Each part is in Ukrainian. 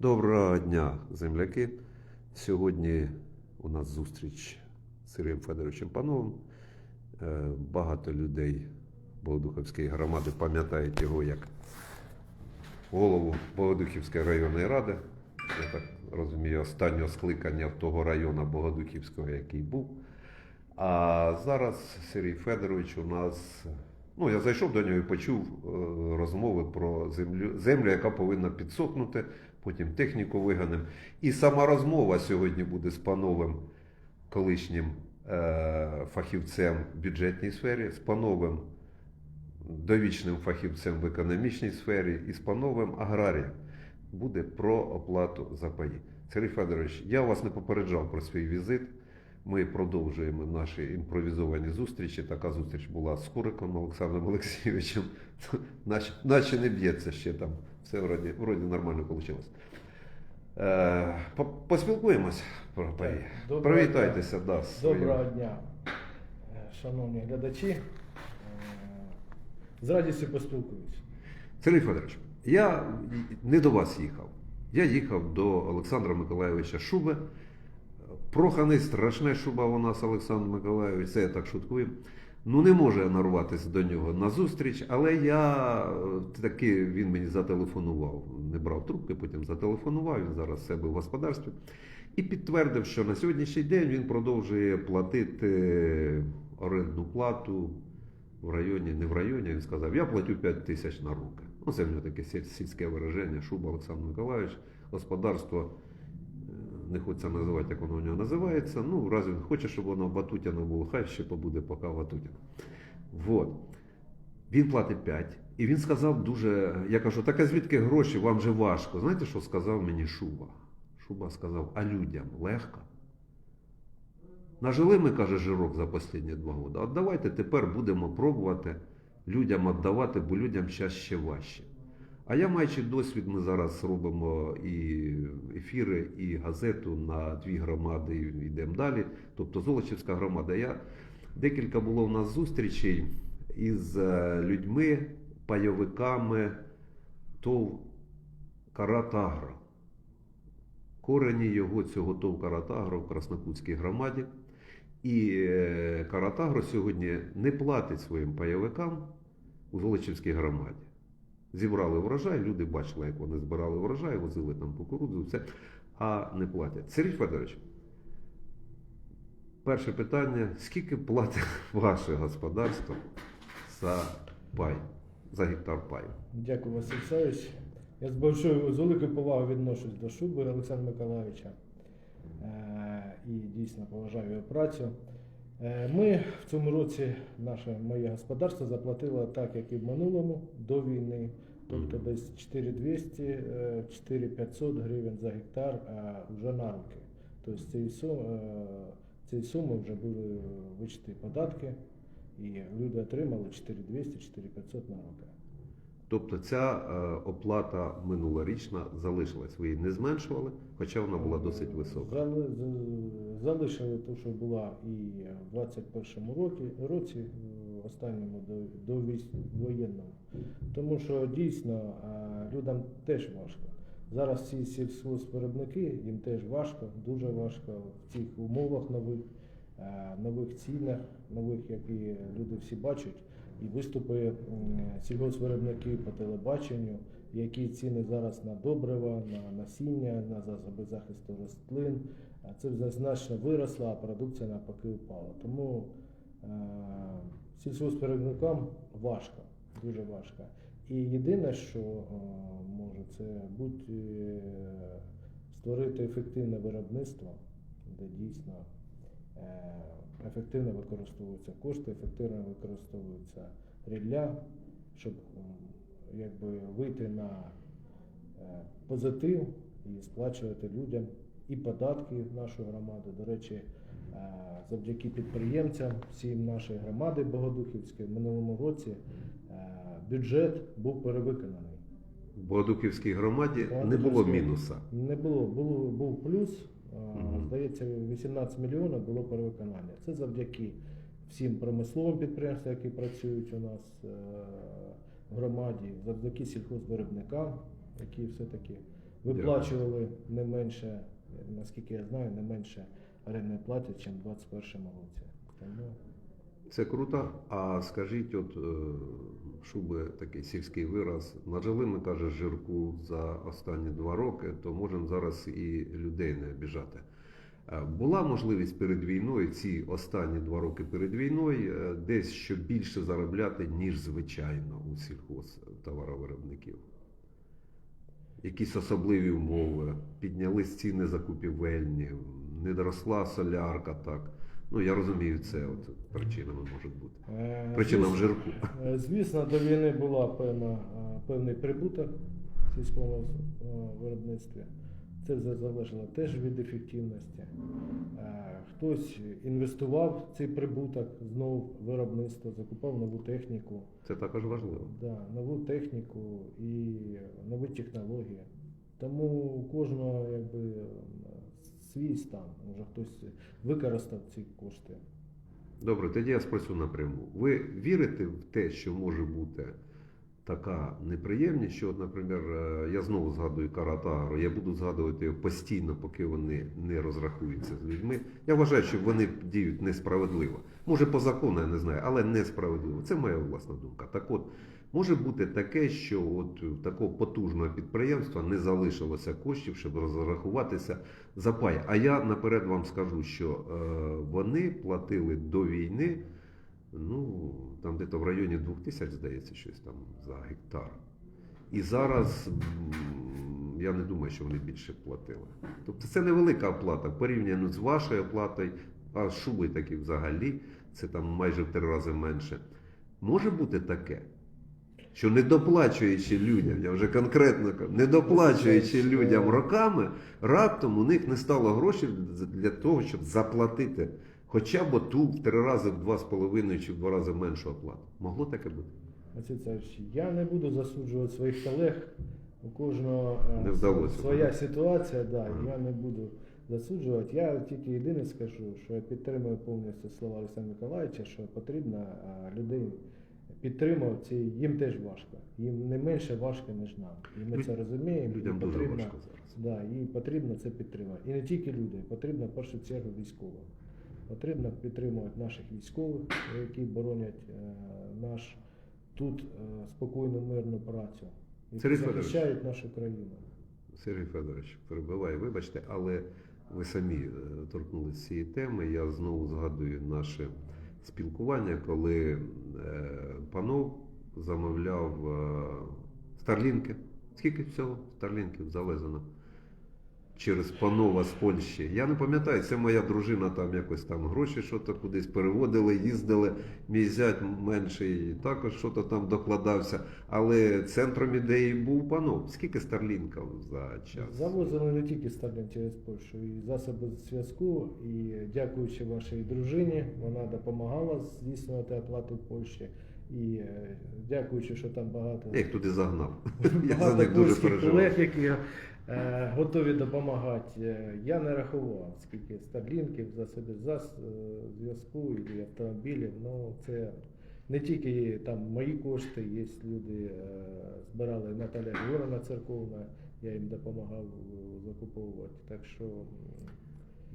Доброго дня, земляки. Сьогодні у нас зустріч з Сергієм Федоровичем Пановим. Е, Багато людей Богодухівської громади пам'ятають його як голову Богодухівської районної ради. Я так розумію, останнього скликання того району Богодухівського, який був. А зараз Сергій Федорович у нас. Ну, я зайшов до нього і почув е, розмови про землю, землю, яка повинна підсохнути, потім техніку виганемо. І сама розмова сьогодні буде з пановим колишнім е, фахівцем в бюджетній сфері, з пановим довічним фахівцем в економічній сфері і з пановим аграрієм. Буде про оплату за паї. Сергій Федорович, я вас не попереджав про свій візит. Ми продовжуємо наші імпровізовані зустрічі. Така зустріч була з Куриком Олександром Олексійовичем. Наче, наче не б'ється ще там. Все вроді, вроді нормально вийшло. Е, по- поспілкуємось про паї. Привітайтеся, да, своїм- Доброго дня, е, шановні глядачі. Е, З радістю поспілкуюсь. Сергій Федорович, я не до вас їхав. Я їхав до Олександра Миколайовича Шуби. Проханий страшне шуба у нас Олександр Миколайович, це я так шуткую. Ну, не може нарватися до нього на зустріч, але я е, таки він мені зателефонував. Не брав трубки, потім зателефонував. Він зараз себе в господарстві. І підтвердив, що на сільський день він продовжує платити орендну плату в районі, не в районі, він сказав, я платю 5 тисяч на руки. Ну, це в нього таке сільське вираження, Шуба Олександр Миколаївич, господарство, е, не хочеться називати, як воно у нього називається. Ну, раз він хоче, щоб воно Ватутяно було, хай ще побуде поки Ватутяно. Вот. Він платить 5. І він сказав дуже, я кажу, так а звідки гроші, вам же важко. Знаєте, що сказав мені Шуба? Шуба сказав, а людям легко. Нажили ми, каже, жирок за останні два роки. От давайте тепер будемо пробувати людям віддавати, бо людям зараз ще важче. А я, маючи досвід, ми зараз робимо і ефіри, і газету на дві громади, і йдемо далі. Тобто Золочівська громада. Я декілька було в нас зустрічей із е, людьми, пайовиками ТОВ Каратагро. Корені його цього ТОВ Каратагро в Краснокутській громаді. І е, Каратагро сьогодні не платить своїм пайовикам у Золочівській громаді. Зібрали врожай, люди бачили, як вони збирали врожай, возили там кукурудзу, все, а не платять. Сергій Федорович, перше питання: скільки платить ваше господарство за пай, за гектар паю? Дякую, Василь Савич. Я з большою, з великою повагою відношусь до Шуби Олександра Миколаївича Е, і дійсно поважаю його працю. Е, Ми в цьому році, наше моє господарство заплатило так, як і в минулому до війни, тобто десь 4200, е, 4500 гривень за гектар, а вже на руки. Тобто цієї суми, цієї суми вже були вичті податки, і люди отримали 4200, 4500 на руки. Тобто ця е, оплата минулорічна залишилась. Ви її не зменшували, хоча вона була досить висока. Залишили те, що була і в 21-му році, році останньому до, військ- Тому що дійсно а, людям теж важко. Зараз ці сільськогоспвиробники, їм теж важко, дуже важко в цих умовах нових, а, нових цінах, нових, які люди всі бачать. І виступи сільгоспвиробників по телебаченню, які ціни зараз на добрива, на насіння, на засоби захисту рослин. Це вже значно виросло, а продукція навпаки впала. Тому е, сільськогоспвиробникам важко, дуже важко. І єдине, що е, може, це будь е, створити ефективне виробництво, де дійсно ефективно використовуються кошти, ефективно використовується рілля, щоб якби вийти на е, позитив і сплачувати людям і податки в нашу громаду. До речі, е, завдяки підприємцям всім нашої громади Богодухівської в минулому році е, бюджет був перевиконаний. В Богодухівській громаді не було мінуса. Не було, було був плюс. Е. Здається, 18 мільйонів було перевиконання. Це завдяки всім промисловим підприємствам, які працюють у нас е, в громаді, завдяки сільхозвиробникам, які все-таки виплачували не менше, наскільки я знаю, не менше орендної плати, ніж у 2021 році. Тому Це круто. А скажіть, от е, шуби такий сільський вираз, нажили, ми каже, жирку за останні два роки, то можемо зараз і людей не обіжати. Е, Була можливість перед війною, ці останні два роки перед війною, е, десь що більше заробляти, ніж звичайно у сільхозтоваровиробників. Якісь особливі умови, піднялись ціни закупівельні, не доросла солярка так. Ну, я розумію, це от причинами можуть бути. е, Причинам звісно- жирку. Е, Звісно, до війни була певна, е, певний прибуток в сільському виробництві. Це все залежало теж від ефективності. Хтось інвестував в цей прибуток знову виробництво, закупав нову техніку, Це також важливо. да, нову техніку і нові технології. Тому у кожного якби, свій стан. Може хтось використав ці кошти. Добре, тоді я спросю напряму. Ви вірите в те, що може бути така неприємність, що, от, наприклад, е, я знову згадую Каратагро, я буду згадувати його постійно, поки вони не розрахуються з людьми. Я вважаю, що вони діють несправедливо. Може, по закону, я не знаю, але несправедливо. Це моя власна думка. Так от, може бути таке, що от такого потужного підприємства не залишилося коштів, щоб розрахуватися за пай. А я наперед вам скажу, що е, вони платили до війни, ну там десь в районі 2000, здається, щось там за гектар. І зараз я не думаю, що вони більше платили. Тобто це невелика оплата порівняно з вашою оплатою, а шуби такі взагалі, це там майже в три рази менше. Може бути таке, що не доплачуючи людям, я вже конкретно кажу, не доплачуючи людям роками, раптом у них не стало грошей для того, щоб заплатити хоча б ту в три рази, в два з половиною чи в два рази меншу оплату. Могло таке бути? Я не буду засуджувати своїх колег. У кожного е, Не вдалося, своя так? ситуація, да, Ага. я не буду засуджувати. Я тільки єдине скажу, що я підтримую повністю слова Олександра Миколаївича, що потрібно е, людей підтримувати. Це їм теж важко. Їм не менше важко, ніж нам. І ми це розуміємо. і Людям дуже потрібно, важко зараз. Да, і потрібно це підтримати. І не тільки люди, потрібно в першу чергу військових. Потрібно підтримувати наших військових, які боронять е, наш тут е, спокійну мирну працю. Які Сергій Федорович. захищають нашу країну. Сергій Федорович, перебиваю, вибачте, але ви самі е, торкнулися цієї теми. Я знову згадую наше спілкування, коли е, панов замовляв е, старлінки. Скільки всього старлінків завезено? Через панова з Польщі. Я не пам'ятаю, це моя дружина там якось там гроші що то кудись переводили, їздили. Мій зять менший також що то там докладався. Але центром ідеї був панов. Скільки старлінків за час? Завозили не тільки Старлін через Польщу, і засоби зв'язку. І дякуючи вашій дружині, вона допомагала здійснювати оплату в Польщі. І е, дякуючи, що там багато Я їх туди загнав. Я за них дуже переживав. колег, які готові допомагати. Е, Я не рахував, скільки старлінків, засобів зас, е, зв'язку і автомобілів. Ну, це не тільки там мої кошти, є люди, е, збирали Наталя Григорівна церковна, я їм допомагав е, закуповувати. Так що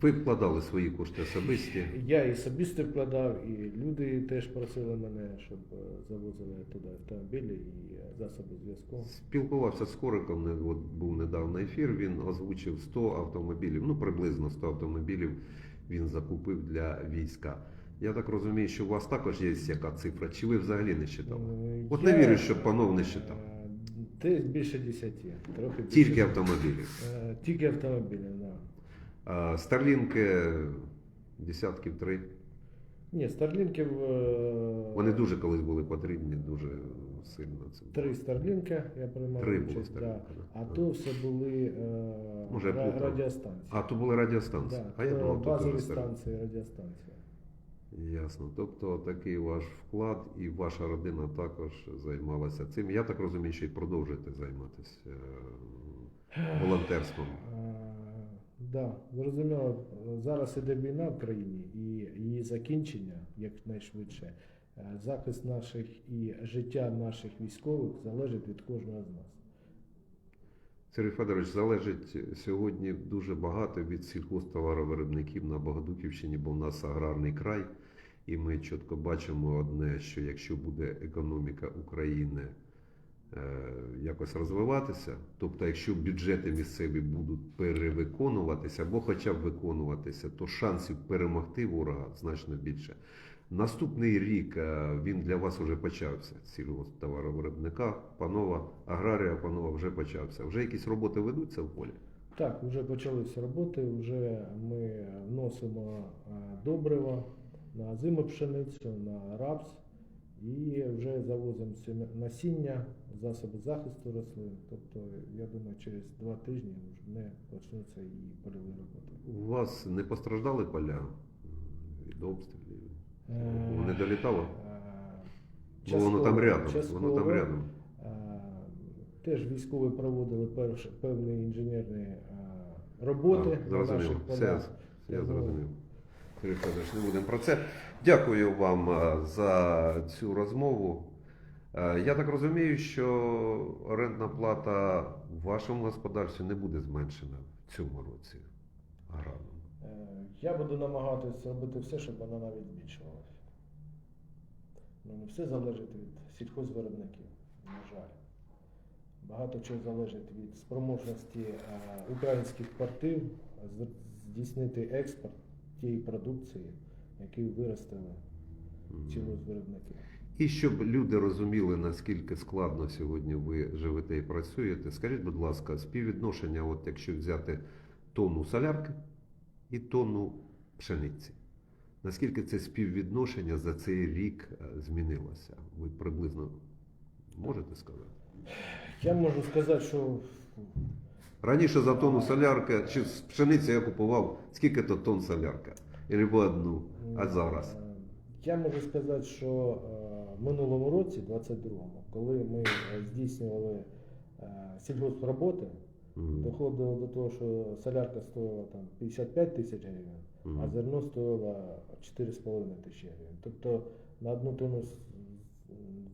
Ви вкладали свої кошти особисті. я і особисто вкладав, і люди теж просили мене, щоб е, завозили туди автомобілі і е, засоби зв'язку. Спілкувався з Кориком, от був недавно ефір, він озвучив 100 автомобілів, ну приблизно 100 автомобілів він закупив для війська. Я так розумію, що у вас також є яка цифра, чи ви взагалі не читали? Е, От не вірю, що панов не читав. е, Десь більше десяти. Трохи більше. Тільки автомобілів. Е, Тільки автомобілі, да. А Старлінки десятків три. Ні, старлінків. Вони дуже колись були потрібні, дуже сильно це. було. Три старлінки я приймав Три було участь, да. Старлінка, да. а то все були е, Може, я ра- плутав. радіостанції. А то були радіостанції. Да, а я думав, базові дуже станції, радіостанції. Ясно. Тобто такий ваш вклад і ваша родина також займалася цим. Я так розумію, що і продовжуєте займатися е, волонтерством. Е, Да, зрозуміло, зараз іде війна в країні і її закінчення якнайшвидше. Е, Захист наших і життя наших військових залежить від кожного з нас. Сергій Федорович, залежить сьогодні дуже багато від сільхозтоваровиробників на Богодуківщині, бо в нас аграрний край, і ми чітко бачимо одне, що якщо буде економіка України е, якось розвиватися, тобто якщо бюджети місцеві будуть перевиконуватися або хоча б виконуватися, то шансів перемогти ворога значно більше. Наступний рік е, він для вас вже почався. Сільгосптоваровиробника, панова, аграрія, панова вже почався. Вже якісь роботи ведуться в полі. Так, вже почалися роботи, вже ми вносимо е, добрива на зиму пшеницю, на рапс і вже завозимо насіння, засоби захисту рослин. Тобто, я думаю, через два тижні вже почнуться і польові роботи. У вас не постраждали поля від обстрілів? Е, не долітало? е, Бо воно там частково- рядом. Воно там рядом. Е, Теж військові проводили перш, певні інженерні роботи А, на наших полях. Я зрозумів. Сергій Федорович, не будемо про це. Дякую вам за цю розмову. Я так розумію, що орендна плата в вашому господарстві не буде зменшена в цьому році аграрному. Е, Я буду намагатися робити все, щоб вона навіть збільшувалася. Ну, не все залежить від сільхозвиробників, на жаль. Багато чого залежить від спроможності е, українських портів здійснити експорт тієї продукції, яку виростили сільгоспвиробники. І щоб люди розуміли, наскільки складно сьогодні ви живете і працюєте, скажіть, будь ласка, співвідношення, от якщо взяти тонну солярки і тонну пшениці, наскільки це співвідношення за цей рік е, змінилося? Ви приблизно можете сказати? Я можу сказати, що Раніше за тонну солярки чи з пшениці я купував скільки то тонн солярка? Або одну, а зараз? Я можу сказати, що е, в минулому році, 22-му, коли ми е, здійснювали сільгоспроботи, Мгм. доходило до того, що солярка стоїла там 55 тисяч гривень, а зерно стоїло 4,5 тисячі гривень. Тобто на одну тонну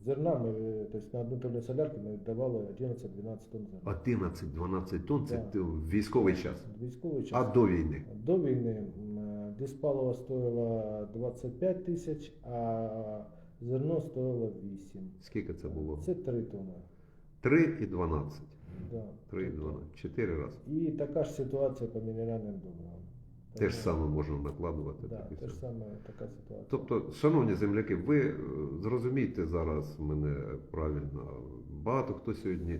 зерна, ми, тобто на одну тонну солярки ми віддавали 11-12 тонн зерна. 11-12 тонн це в військовий час. Військовий час. А до війни? До війни е, стоїло 25 тисяч, а зерно стоїло 8. Скільки це було? Це 3 тони. 3 і 12. Да. 3 і 12. 4 рази. І така ж ситуація по мінеральним добривам. Те ж саме можна накладувати. Да, так те ж саме така ситуація. Тобто, шановні земляки, ви е, зрозумійте зараз мене правильно. Багато хто сьогодні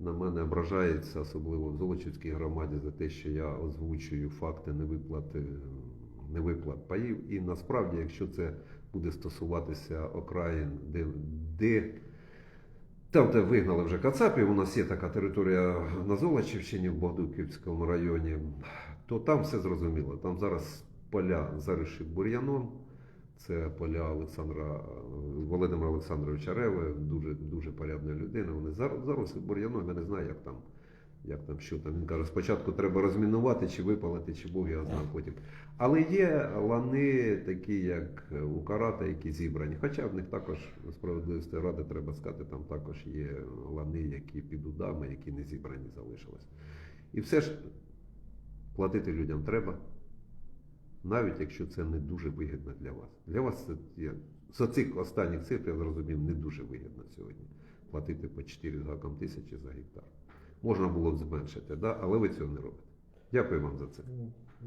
на мене ображається, особливо в Золочівській громаді, за те, що я озвучую факти невиплати, невиплат паїв. І насправді, якщо це буде стосуватися окраїн, де, де там, де вигнали вже Кацапів, у нас є така територія на Золочівщині в Богдуківському районі, то там все зрозуміло. Там зараз поля зариші бур'яном. Це поля Олександра Володимира Олександровича Реви, дуже дуже порядна людина. Вони зараз бур'яном. Я не знаю, як там, як там, що там. Він каже, спочатку треба розмінувати чи випалити, чи Бог його знає потім. Але є лани, такі як у карата, які зібрані. Хоча в них також справедливості ради треба сказати, там також є лани, які під удами, які не зібрані залишились. І все ж платити людям треба, навіть якщо це не дуже вигідно для вас. Для вас це я, за цих останніх цифр я зрозумів не дуже вигідно сьогодні платити по 4 з гаком тисячі за гектар. Можна було б зменшити, да? але ви цього не робите. Дякую вам за це.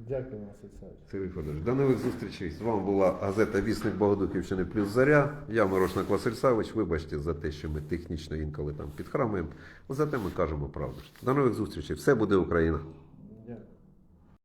Дякую, вам. Сергій Федорович, до нових зустрічей. З вами була газета Вісник Богодухівщини плюс Заря. Я Мирошник Васильсавич. Вибачте за те, що ми технічно інколи там підхрамуємо. Зате ми кажемо правду. До нових зустрічей. Все буде Україна.